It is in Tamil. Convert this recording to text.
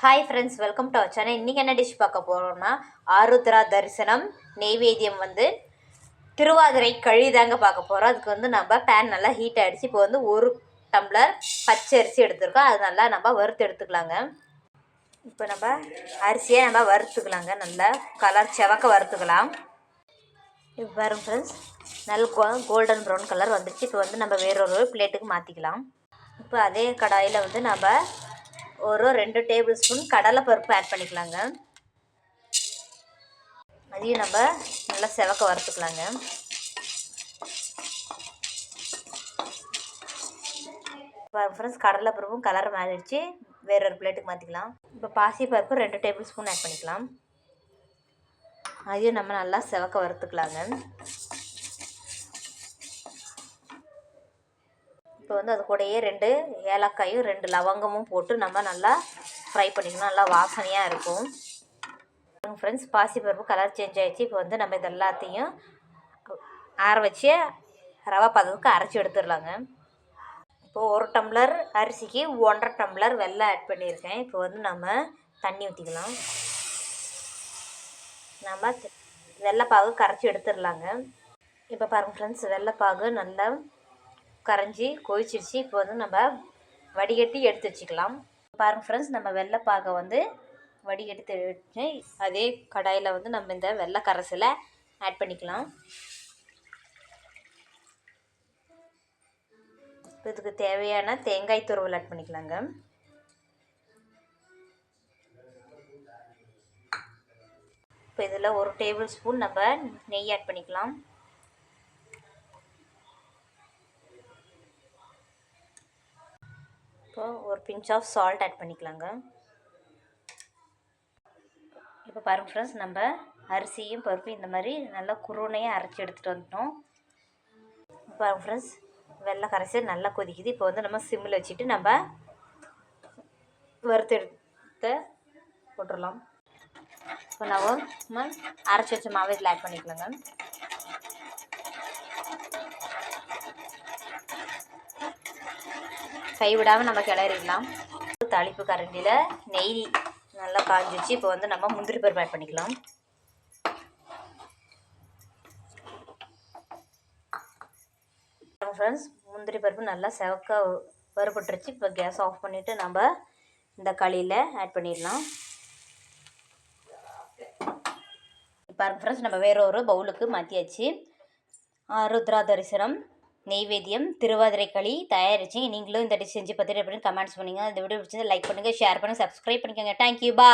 Hi friends welcome to our channel இன்றைக்கி என்ன டிஷ் பார்க்க போகிறோம்னா ஆருத்ரா தரிசனம் நெய்வேத்தியம் வந்து திருவாதிரை கழி தாங்க பார்க்க போகிறோம் அதுக்கு வந்து நம்ம பேன் நல்லா ஹீட் ஆகிடுச்சு இப்போ வந்து ஒரு டம்ளர் பச்சை அரிசி எடுத்துருக்கோம். அது நல்லா நம்ம வறுத்து எடுத்துக்கலாங்க. இப்போ நம்ம அரிசியை நம்ம வறுத்துக்கலாங்க. நல்லா கலர் செவக்க வறுத்துக்கலாம். இப்போ பாருங்க ஃப்ரெண்ட்ஸ் நல்ல கோல்டன் ப்ரௌன் கலர் வந்துடுச்சு இப்போ வந்து நம்ம வேறொரு பிளேட்டுக்கு மாற்றிக்கலாம் இப்போ அதே கடாயில் வந்து நம்ம ஒரு ரெண்டு டேபிள் ஸ்பூன் கடலைப்பருப்பு ஆட் பண்ணிக்கலாங்க. அதையும் நம்ம நல்லா செவக்க வறுத்துக்கலாங்க. இப்போ ஃப்ரெண்ட்ஸ் கடலைப்பருப்பும் கலர் மாறிடுச்சு. வேற ஒரு பிளேட்டுக்கு மாற்றிக்கலாம் இப்போ பாசிப்பருப்பு ரெண்டு டேபிள் ஸ்பூன் ஆட் பண்ணிக்கலாம். அதையும் நம்ம நல்லா செவக்க வறுத்துக்கலாங்க. இப்போ வந்து அது கூடயே ரெண்டு ஏலக்காயும் ரெண்டு லவங்கமும் போட்டு நம்ம நல்லா ஃப்ரை பண்ணிக்கணும். நல்லா வாசனையாக இருக்கும். ஃப்ரெண்ட்ஸ் பாசிப்பருப்பு கலர் சேஞ்ச் ஆகிடுச்சு இப்போ வந்து நம்ம இது எல்லாத்தையும் ஆற வச்சு ரவா பதத்துக்கு அரைச்சி எடுத்துடலாங்க. இப்போது ஒரு டம்ளர் அரிசிக்கு ஒன்றரை டம்ளர் வெள்ளை ஆட் பண்ணியிருக்கேன். இப்போ வந்து நம்ம தண்ணி ஊற்றிக்கலாம் நம்ம வெள்ளைப்பாகு கரைச்சி எடுத்துடலாங்க. இப்போ பாருங்கள் ஃப்ரெண்ட்ஸ் வெள்ளைப்பாகு நல்லா கரைஞ்சி கொதிச்சிருச்சு. இப்போ வந்து நம்ம வடிகட்டி எடுத்து வச்சுக்கலாம். பாருங்கள் ஃப்ரெண்ட்ஸ் நம்ம வெள்ளைப்பாகை வந்து வடிகட்டி எடுத்து அதே கடாயில் வந்து நம்ம இந்த வெள்ளை கரைசலை ஆட் பண்ணிக்கலாம். இப்போ இதுக்கு தேவையான தேங்காய் துருவல் ஆட் பண்ணிக்கலாங்க. இப்போ இதில் ஒரு டேபிள் ஸ்பூன் நம்ம நெய் ஆட் பண்ணிக்கலாம். இப்போ ஒரு பிஞ்ச் ஆஃப் சால்ட் ஆட் பண்ணிக்கலாங்க. இப்போ பாருங்கள் ஃப்ரெண்ட்ஸ் நம்ம அரிசியும் பருப்பும் இந்த மாதிரி நல்லா குருணையாக அரைச்சி எடுத்துகிட்டு வந்துட்டோம். பாருங்கள் ஃப்ரெண்ட்ஸ் வெள்ளை கரைசி நல்லா கொதிக்குது. இப்போ வந்து நம்ம சிம்மில் வச்சுட்டு நம்ம வறுத்து எடுத்து போட்டுடலாம். இப்போ நம்ம அரைச்சி வச்ச மாவு இதில் ஆட் பண்ணிக்கலாங்க. கைவிடாமல் நம்ம கிளறிடலாம். தாளிப்பு கரண்டியில் நெய் நல்லா காஞ்சிச்சு. இப்போ வந்து நம்ம முந்திரி பருப்பு ஆட் பண்ணிக்கலாம். ஃப்ரெண்ட்ஸ் முந்திரி பருப்பு நல்லா செவக்க வறுபட்டுருச்சு. இப்போ கேஸ் ஆஃப் பண்ணிவிட்டு நம்ம இந்த களியில் ஆட் பண்ணிடலாம். இப்போ ஃப்ரெண்ட்ஸ் நம்ம வேற ஒரு பவுலுக்கு மாற்றியாச்சு ருத்ரா தரிசனம் நெய்வேத்தியம் திருவாதிரை களி தயாரிச்சிங்க நீங்களும் இந்த டிஷ் செஞ்சு பார்த்துட்டு அப்படின்னு கமெண்ட்ஸ் பண்ணுங்கள் இந்த வீடியோ பிடிச்சது லைக் பண்ணுங்கள் ஷேர் பண்ணுங்கள் சப்ஸ்கிரைப் பண்ணிக்கோங்க. தேங்க்யூ பா